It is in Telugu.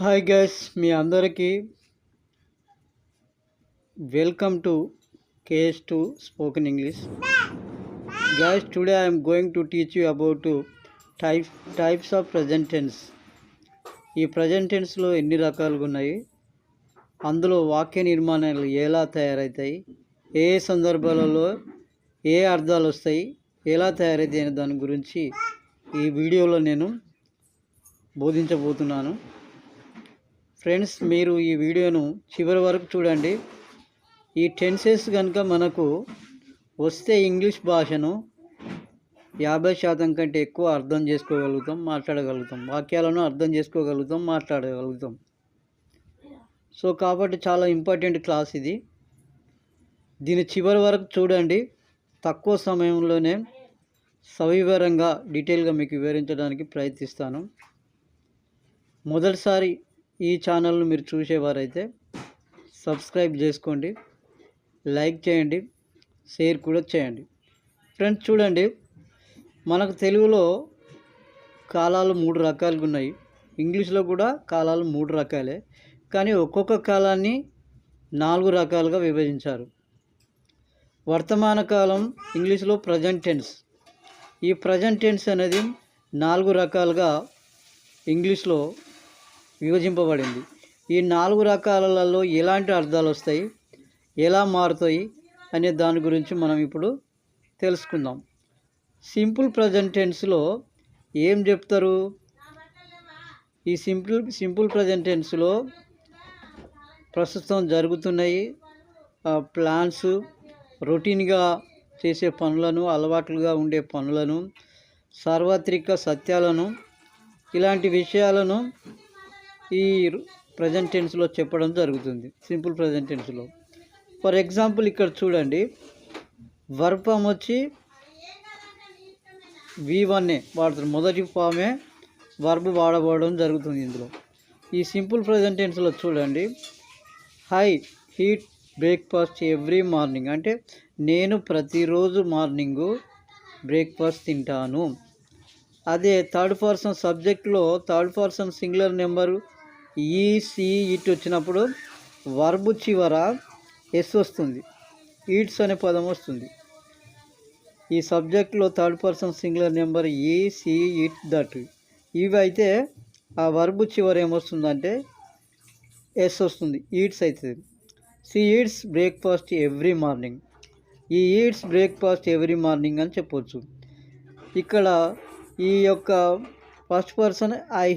హాయ్ గైస్ మీ అందరికీ welcome to KS to spoken English. Guys today I'm going to teach you about type types of present tense ఈ ప్రజెంట్ టెన్స్లో ఎన్ని రకాలుగా ఉన్నాయి? అందులో వాక్య నిర్మాణాలు ఎలా తయారవుతాయి ఏ ఏ సందర్భాలలో ఏ అర్థాలు వస్తాయి? ఎలా తయారవుతాయి అనే దాని గురించి ఈ వీడియోలో నేను బోధించబోతున్నాను. ఫ్రెండ్స్ మీరు ఈ వీడియోను చివరి వరకు చూడండి. ఈ టెన్సెస్ కనుక మనకు వస్తే ఇంగ్లీష్ భాషను యాభై శాతం కంటే ఎక్కువ అర్థం చేసుకోగలుగుతాం మాట్లాడగలుగుతాం. వాక్యాలను అర్థం చేసుకోగలుగుతాం మాట్లాడగలుగుతాం. సో కాబట్టి చాలా ఇంపార్టెంట్ క్లాస్ ఇది. దీని చివరి వరకు చూడండి. తక్కువ సమయంలోనే సవివరంగా డీటెయిల్గా మీకు వివరించడానికి ప్రయత్నిస్తాను. మొదటిసారి ఈ ఛానల్ను మీరు చూసేవారైతే సబ్స్క్రైబ్ చేసుకోండి లైక్ చేయండి షేర్ కూడా చేయండి. ఫ్రెండ్స్ చూడండి మనకు తెలుగులో కాలాలు మూడు రకాలుగా ఉన్నాయి. ఇంగ్లీష్లో కూడా కాలాలు మూడు రకాలే కానీ ఒక్కొక్క కాలాన్ని నాలుగు రకాలుగా విభజించారు. వర్తమాన కాలం ఇంగ్లీష్లో ప్రజెంట్ టెన్స్ ఈ ప్రజెంట్ టెన్స్ అనేది నాలుగు రకాలుగా ఇంగ్లీష్లో విభజింపబడింది. ఈ నాలుగు రకాలలో ఎలాంటి అర్థాలు వస్తాయి? ఎలా మారుతాయి? అనే దాని గురించి మనం ఇప్పుడు తెలుసుకుందాం. సింపుల్ ప్రజెంట్ టెన్స్లో ఏం చెప్తారు? ఈ సింపుల్ సింపుల్ ప్రజెంట్ టెన్స్లో ప్రస్తుతం జరుగుతున్నాయి. ప్లాన్స్ రొటీన్గా చేసే పనులను అలవాట్లుగా ఉండే పనులను సార్వత్రిక సత్యాలను ఇలాంటి విషయాలను ఈ ప్రజెంట్ టెన్స్లో చెప్పడం జరుగుతుంది. సింపుల్ ప్రజెంట్ టెన్స్లో ఫర్ ఎగ్జాంపుల్ ఇక్కడ చూడండి. వర్పం వచ్చి వి వన్నే వాడుతారు మొదటి ఫామే వర్బ్ వాడబడడం జరుగుతుంది ఇందులో. ఈ సింపుల్ ప్రజెంట్ టెన్స్లో చూడండి. I eat breakfast every morning అంటే నేను ప్రతిరోజు మార్నింగు బ్రేక్ఫాస్ట్ తింటాను. అదే థర్డ్ పర్సన్ సబ్జెక్ట్లో third person singular number he it వచ్చినప్పుడు వర్బు చివర ఎస్ వస్తుంది. ఈట్స్ అనే పదం వస్తుంది. ఈ సబ్జెక్ట్లో థర్డ్ పర్సన్ సింగులర్ నెంబర్ ఈ సి ఇట్ దట్. ఇవి అయితే ఆ వర్బు చివర ఏమొస్తుందంటే ఎస్ వస్తుంది. ఈట్స్ అవుతుంది she eats breakfast every morning. He eats breakfast every morning అని చెప్పొచ్చు. ఇక్కడ ఈ యొక్క ఫస్ట్ పర్సన్ ఐ